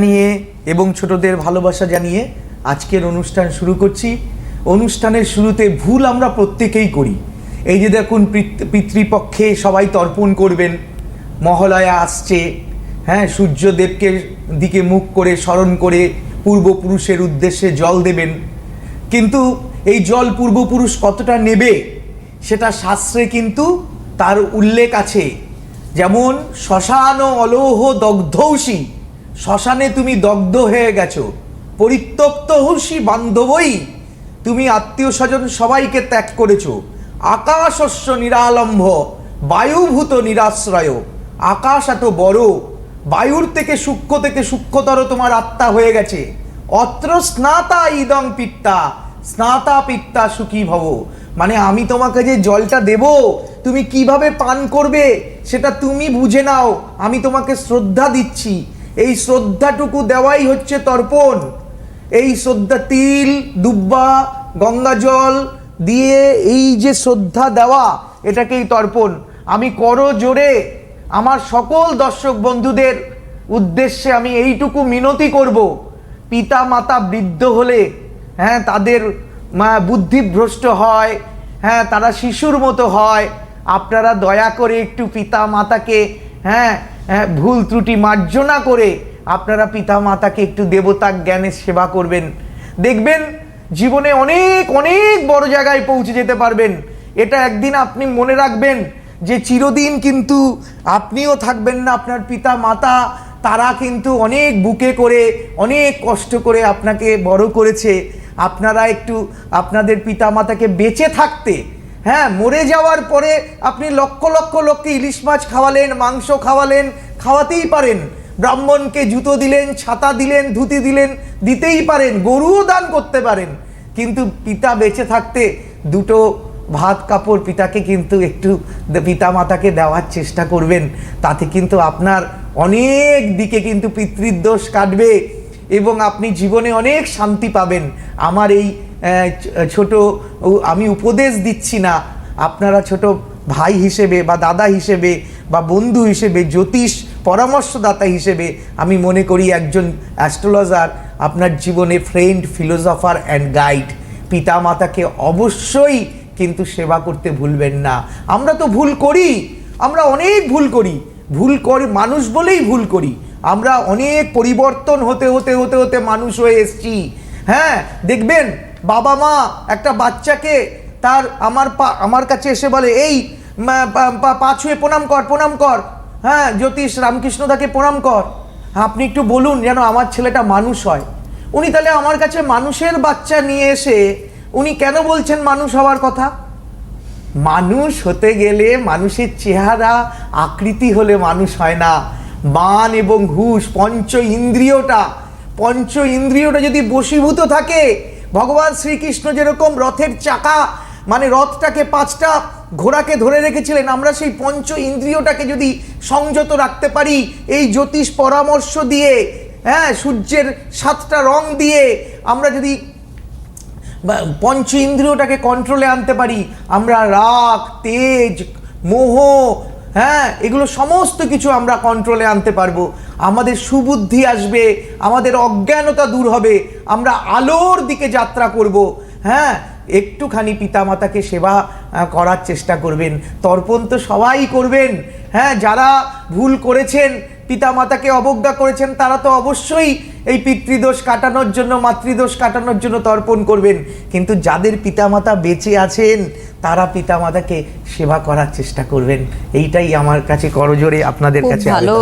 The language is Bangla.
নিয়ে এবং ছোটদের ভালোবাসা জানিয়ে আজকের অনুষ্ঠান শুরু করছি। অনুষ্ঠানের শুরুতে ভুল আমরা প্রত্যেকেই করি। এই যে দেখুন, পিত- পিতৃপক্ষে সবাই তর্পণ করবেন। মহালয়া আসছে হ্যাঁ সূর্যদেবকে দিকে মুখ করে স্মরণ করে পূর্বপুরুষের উদ্দেশ্যে জল দেবেন। কিন্তু এই জল পূর্বপুরুষ কতটা নেবে, সেটা শাস্ত্রে কিন্তু তার উল্লেখ আছে। যেমন শ্মশান অলৌহ দগ্ধৌষী। শ্মশানে তুমি দগ্ধ হয়ে গেছো। পরিত্যক্ত হুসি বান্ধবই তুমি আত্মীয় স্বজন সবাইকে ত্যাগ করেছ। আকাশস্য নিরালম্ভ, বায়ুভূত নিরাশ্রয়। আকাশ এত বড়, বায়ুর থেকে সূক্ষ্ম থেকে সূক্ষ্মতর তোমার আত্মা হয়ে গেছে। অত্র স্নাতা ইদং পিত্তা, স্নাতা পিত্তা সুখী ভব। মানে আমি তোমাকে যে জলটা দেব, তুমি কীভাবে পান করবে, সেটা তুমি বুঝে নাও। আমি তোমাকে শ্রদ্ধা দিচ্ছি। এই শ্রদ্ধাটুকু দেওয়াই হচ্ছে তর্পণ। এই শ্রদ্ধা তিল, দুব্বা, গঙ্গা জল দিয়ে এই যে শ্রদ্ধা দেওয়া, এটাকেই তর্পণ। আমি করো জোরে। আমার সকল দর্শক বন্ধুদের উদ্দেশ্যে আমি এইটুকু মিনতি করব। পিতা, মাতা বৃদ্ধ হলে হ্যাঁ তাদের বুদ্ধিভ্রষ্ট হয় হ্যাঁ তারা শিশুর মতো হয়। আপনারা দয়া করে একটু পিতা, মাতাকে হ্যাঁ হ্যাঁ, ভুল ত্রুটি মার্জনা করে আপনারা পিতা মাতাকে একটু দেবতা জ্ঞানের সেবা করবেন। দেখবেন জীবনে অনেক অনেক বড় জায়গায় পৌঁছে যেতে পারবেন। এটা একদিন আপনি মনে রাখবেন যে চিরদিন কিন্তু আপনিও থাকবেন না আপনার পিতা মাতা তারা কিন্তু অনেক বুকে করে অনেক কষ্ট করে আপনাকে বড় করেছে। আপনারা একটু আপনাদের পিতা মাতাকে বেঁচে থাকতে হ্যাঁ মরে যাওয়ার পরে আপনি লক্ষ লক্ষ লোককে ইলিশ মাছ খাওয়ালেন, মাংস খাওয়ালেন, খাওয়াতেই পারেন। ব্রাহ্মণকে জুতো দিলেন, ছাতা দিলেন, ধুতি দিলেন, দিতেই পারেন, গরুও দান করতে পারেন। কিন্তু পিতা বেঁচে থাকতে দুটো ভাত কাপড় পিতাকে কিন্তু একটু পিতা মাতাকে দেওয়ার চেষ্টা করবেন। তাতে কিন্তু আপনার অনেক দিকে কিন্তু পিতৃদোষ কাটবে এবং আপনি জীবনে অনেক শান্তি পাবেন। আমার এই ছোট আমি উপদেশ দিচ্ছি না। আপনারা ছোট ভাই হিসেবে বা দাদা হিসেবে বা বন্ধু হিসেবে, জ্যোতিষ পরামর্শদাতা হিসেবে আমি মনে করি একজন অ্যাস্ট্রোলজার আপনার জীবনে ফ্রেন্ড ফিলোসফার অ্যান্ড গাইড পিতা মাতাকে অবশ্যই কিন্তু সেবা করতে ভুলবেন না। আমরা তো ভুল করি, আমরা অনেক ভুল করি। ভুল করি, মানুষ বলেই ভুল করি। আমরা অনেক পরিবর্তন হতে হতে হতে হতে মানুষ হয়ে এসছি। হ্যাঁ দেখবেন বাবা মা একটা বাচ্চাকে তার আমার পা, আমার কাছে এসে বলে, এই পা ছুঁয়ে প্রণাম কর প্রণাম কর। হ্যাঁ জ্যোতিষ রামকৃষ্ণদাকে প্রণাম কর। আপনি একটু বলুন যেন আমার ছেলেটা মানুষ হয়। উনি তাহলে আমার কাছে মানুষের বাচ্চা নিয়ে এসে উনি কেন বলছেন মানুষ হওয়ার কথা? মানুষ হতে গেলে মানুষের চেহারা, আকৃতি হলে মানুষ হয় না। মান এবং হুশ, পঞ্চ ইন্দ্রিয়টা পঞ্চ ইন্দ্রিয়টা যদি বশীভূত থাকে ভগবান শ্রীকৃষ্ণ যেরকম রথের চাকা মানে রথটাকে পাঁচটা ঘোড়াকে ধরে রেখেছিলেন, আমরা সেই পঞ্চ ইন্দ্রিয়টাকে যদি সংযত রাখতে পারি, এই জ্যোতিষ পরামর্শ দিয়ে হ্যাঁ সূর্যের সাতটা রং দিয়ে আমরা যদি পঞ্চ ইন্দ্রিয়টাকে কন্ট্রোলে আনতে পারি, আমরা রাগ, তেজ, মোহ হ্যাঁ এগুলো সমস্ত কিছু আমরা কন্ট্রোলে আনতে পারব। আমাদের সুবুদ্ধি আসবে, আমাদের অজ্ঞানতা দূর হবে, আমরা আলোর দিকে যাত্রা করব। হ্যাঁ একটুখানি পিতামাতাকে সেবা করার চেষ্টা করবেন, তর্পণ তো সবাই করবেন। হ্যাঁ যারা ভুল করেছেন, পিতামাতাকে অবজ্ঞা করেছেন, তারা তো অবশ্যই এই পিতৃদোষ কাটানোর জন্য, মাতৃদোষ কাটানোর জন্য তর্পণ করবেন। কিন্তু যাদের পিতামাতা বেঁচে আছেন তারা পিতা পিতামাতাকে সেবা করার চেষ্টা করবেন। এইটাই আমার কাছে করজোরে আপনাদের কাছে ভালো